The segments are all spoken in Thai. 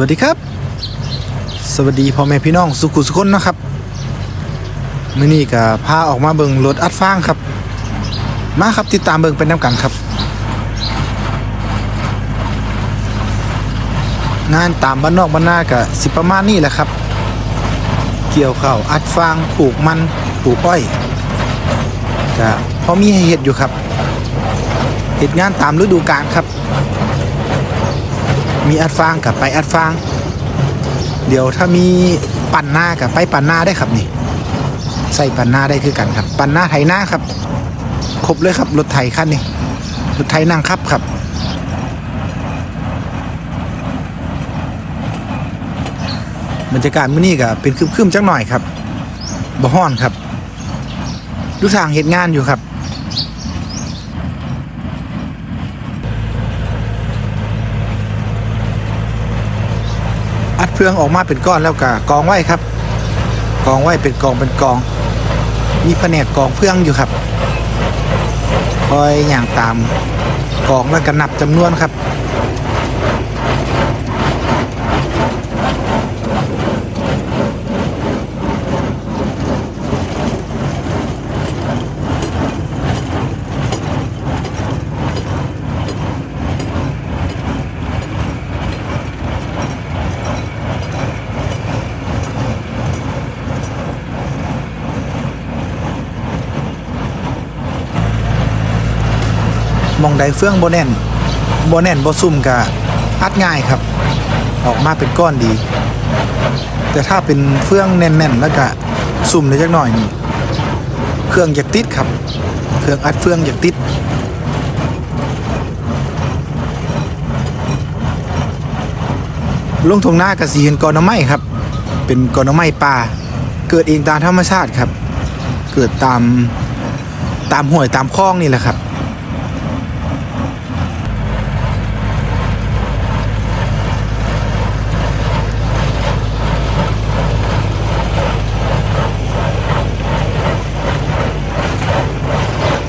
วัสดีครับ สวัสดีพ่อแม่พี่น้องสุขุสุคนนะครับมื่อนี้ก็พาออกมาเบิงรถอัดฟางครับ มาครับติดตามเบิงเป็นน้ำกันครับ งานตามบ้านนอกบ้านหน้าก็สิประมาณนี้แหละครับ เกี่ยวข้าวอัดฟางปลูกมันปลูกอ้อยก็พอมีให้เห็ดอยู่ครับเห็ดงานตามฤดูกาลครับ มีอัดฟางกับไปอัดฟาง เดี๋ยวถ้ามีปั่นหน้ากับไปปั่นหน้าได้ครับนี่ ใส่ปั่นหน้าได้คือกันครับ ปั่นหน้าไถหน้าครับ ครบเลยครับรถไถคันนี้รถไถนั่งครับครับบรรยากาศมื้อนี้ก็เป็นครึมๆจังหน่อยครับบ่ฮ้อนครับ ดูทางเหตุงานอยู่ครับ อัดเฟืองออกมาเป็นก้อนแล้วก็กองไว้ครับ กองไว้เป็นกองเป็นกอง มีแผนกกองเฟืองอยู่ครับ คอยอย่างตามกองแล้วก็นับจำนวนครับ มองใดเฟื่องโบแน่นโบแน่นโบซุ่มกะอัดง่ายครับ ออกมาเป็นก้อนดี แต่ถ้าเป็นเฟื่องแน่นๆแล้วก็ซุ่มได้จักหน่อยนี่ เครื่องอยากติดครับ เครื่องอัดเฟื่องอยากติดลงทงหน้ากสีเห็นกอหนอไม้ครับ เป็นกอหนอไม้ป่า เกิดเองตามธรรมชาติครับ เกิดตามตามห้วยตามคลองนี่แหละครับ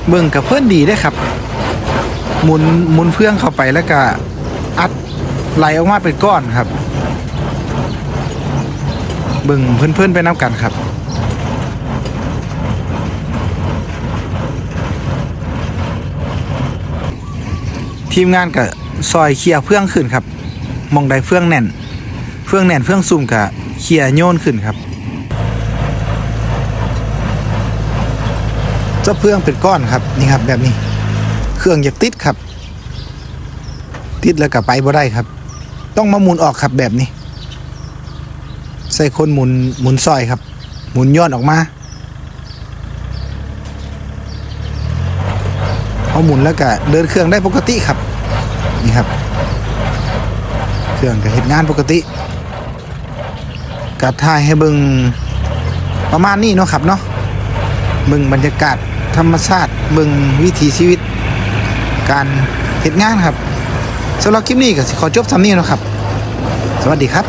เบิ่งกับเพื่อนดีได้ครับหมุนหมุนเพื่องเข้าไปแล้วก็อัดไหลออกมาเป็นก้อนครับ เบิ่งเพื่อนๆไปน้ำกันครับทีมงานก็ซอยเคลียเพื่องขึ้นครับมองใดเฟื่องแน่นเฟื่องแน่นเฟื่องซุ่มก็เคลียโยนขึ้นครับ จ้าเพื่องเป็นก้อนครับนี่ครับ แบบนี้ เครื่องอย่าติดครับ ติดแล้วก็ไปบ่ได้ครับ ต้องมาหมุนออกครับแบบนี้ ใส่คนหมุนหมุนซอยครับ หมุนย้อนออกมาเอาหมุนแล้วก็เดินเครื่องได้ปกติครับ นี่ครับ เครื่องก็เห็นงานปกติกัดถ่ายให้เบิงประมาณนี้เนาะครับเนาะเบิงบรรยากาศ ธรรมชาติเบิ่งวิถีชีวิต การเหตุงานครับสำหรับคลิปนี้ก็ขอจบสำนี้นะครับ สวัสดีครับ